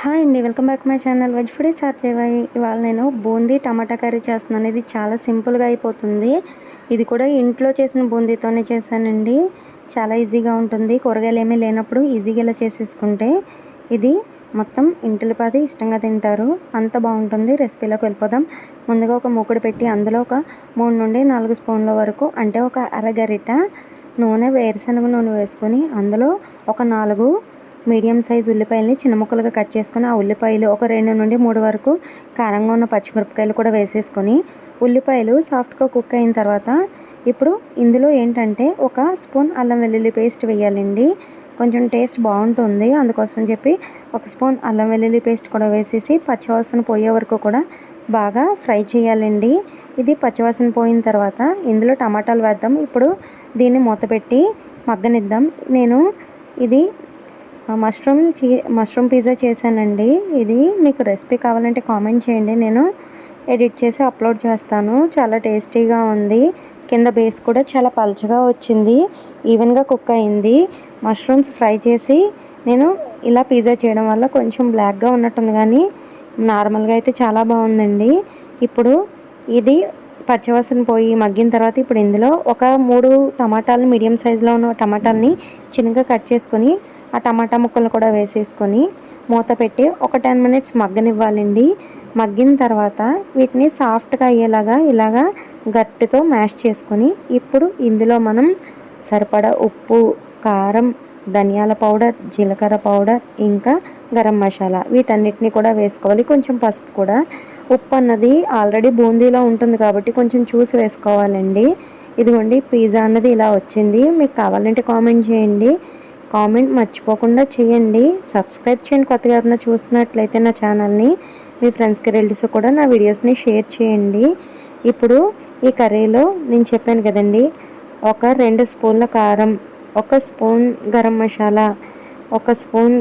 Hi అండి welcome back my channel veg foodie సార్చేవాయి ఇవాళ నేను బూందీ టమాటా కర్రీ చేస్తున్నాను. ఇది చాలా సింపుల్గా అయిపోతుంది. ఇది కూడా ఇంట్లో చేసిన బూందీతోనే చేశానండి. చాలా ఈజీగా ఉంటుంది. కూరగాయలు ఏమీ లేనప్పుడు ఈజీగా ఇలా చేసేసుకుంటే ఇది మొత్తం ఇంటిలిపాది ఇష్టంగా తింటారు. అంత బాగుంటుంది. రెసిపీలోకి వెళ్ళిపోదాం. ముందుగా ఒక మూకుడు పెట్టి అందులో ఒక మూడు నుండి నాలుగు స్పూన్ల వరకు అంటే ఒక అరగరిట నూనె వేరుశనగ నూనె వేసుకొని అందులో ఒక నాలుగు మీడియం సైజ్ ఉల్లిపాయలని చిన్న ముక్కలుగా కట్ చేసుకొని ఆ ఉల్లిపాయలు ఒక రెండు నుండి మూడు వరకు కారంగా ఉన్న పచ్చిమిరపకాయలు కూడా వేసేసుకొని ఉల్లిపాయలు సాఫ్ట్గా కుక్ అయిన తర్వాత ఇప్పుడు ఇందులో ఏంటంటే ఒక స్పూన్ అల్లం వెల్లుల్లి పేస్ట్ వేయాలండి. కొంచెం టేస్ట్ బాగుంటుంది. అందుకోసం చెప్పి ఒక స్పూన్ అల్లం వెల్లుల్లి పేస్ట్ కూడా వేసేసి పచ్చివాసన పోయే వరకు కూడా బాగా ఫ్రై చేయాలండి. ఇది పచ్చివాసన పోయిన తర్వాత ఇందులో టమాటాలు వేద్దాం. ఇప్పుడు దీన్ని మూతపెట్టి మగ్గనిద్దాం. నేను ఇది మష్రూమ్ చీ మష్రూమ్ పిజ్జా చేశానండి. ఇది మీకు రెసిపీ కావాలంటే కామెంట్ చేయండి. నేను ఎడిట్ చేసి అప్లోడ్ చేస్తాను. చాలా టేస్టీగా ఉంది. కింద బేస్ కూడా చాలా పలచగా వచ్చింది. ఈవెన్గా కుక్ అయింది. మష్రూమ్స్ ఫ్రై చేసి నేను ఇలా పిజ్జా చేయడం వల్ల కొంచెం బ్లాక్గా ఉన్నట్టుంది కానీ నార్మల్గా అయితే చాలా బాగుందండి. ఇప్పుడు ఇది పచ్చివాసన పోయి మగ్గిన తర్వాత ఇప్పుడు ఇందులో ఒక మూడు టమాటాలు మీడియం సైజులో ఉన్న టమాటాలని చిన్నగా కట్ చేసుకొని ఆ టమాటా ముక్కలు కూడా వేసేసుకొని మూత పెట్టి ఒక టెన్ మినిట్స్ మగ్గనివ్వాలండి. మగ్గిన తర్వాత వీటిని సాఫ్ట్గా అయ్యేలాగా ఇలాగా గట్టితో మ్యాష్ చేసుకొని ఇప్పుడు ఇందులో మనం సరిపడా ఉప్పు కారం ధనియాల పౌడర్ జీలకర్ర పౌడర్ ఇంకా గరం మసాలా వీటన్నిటిని కూడా వేసుకోవాలి. కొంచెం పసుపు కూడా. ఉప్పు అన్నది ఆల్రెడీ బూందీలో ఉంటుంది కాబట్టి కొంచెం చూసి వేసుకోవాలండి. ఇదిగోండి పిజ్జా అన్నది ఇలా వచ్చింది. మీకు కావాలంటే కామెంట్ చేయండి. కామెంట్ మర్చిపోకుండా చేయండి. సబ్స్క్రైబ్ చేయండి కొత్తగా ఎవరైనా చూస్తున్నట్లయితే నా ఛానల్ని. మీ ఫ్రెండ్స్కి రిలేటివ్స్ కూడా నా వీడియోస్ని షేర్ చేయండి. ఇప్పుడు ఈ కర్రీలో నేను చెప్పాను కదండి ఒక రెండు స్పూన్ల కారం ఒక స్పూన్ గరం మసాలా ఒక స్పూన్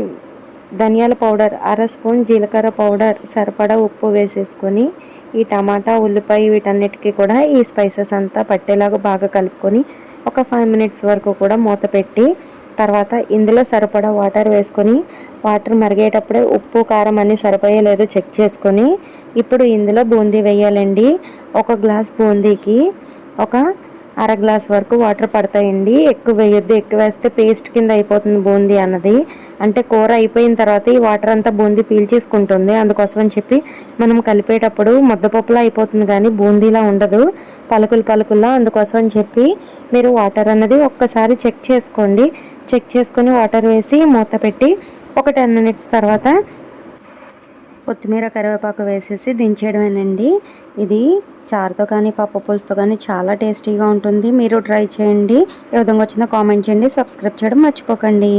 ధనియాల పౌడర్ అర స్పూన్ జీలకర్ర పౌడర్ సరిపడా ఉప్పు వేసేసుకొని ఈ టమాటా ఉల్లిపాయ వీటన్నిటికీ కూడా ఈ స్పైసెస్ అంతా పట్టేలాగా బాగా కలుపుకొని ఒక ఫైవ్ మినిట్స్ వరకు కూడా మూత పెట్టి తర్వాత ఇందులో సరిపడా వాటర్ వేసుకొని వాటర్ మరిగేటప్పుడే ఉప్పు కారం అన్నీ సరిపోయే చెక్ చేసుకొని ఇప్పుడు ఇందులో బూందీ వేయాలండి. ఒక గ్లాస్ బూందీకి ఒక అర గ్లాస్ వరకు వాటర్ పడతాయండి. ఎక్కువ వేయొద్దు ఎక్కువ వేస్తే పేస్ట్ కింద అయిపోతుంది బూందీ అన్నది. అంటే కూర అయిపోయిన తర్వాత ఈ వాటర్ అంతా బూందీ పీల్చేసుకుంటుంది. అందుకోసం అని చెప్పి మనం కలిపేటప్పుడు ముద్దపప్పులా అయిపోతుంది కానీ బూందీలా ఉండదు. పలుకులు పలుకుల్లా అందుకోసం అని చెప్పి మీరు వాటర్ అన్నది ఒక్కసారి చెక్ చేసుకోండి. చెక్ చేసుకొని వాటర్ వేసి మూత పెట్టి ఒక టెన్ మినిట్స్ తర్వాత కొత్తిమీర కరివేపాకు వేసేసి దించేయడమేనండి. ఇది చారుతో కానీ పప్పు పులుసుతో కానీ చాలా టేస్టీగా ఉంటుంది. మీరు ట్రై చేయండి. ఏ విధంగా వచ్చిందో కామెంట్ చేయండి. సబ్స్క్రైబ్ చేయడం మర్చిపోకండి.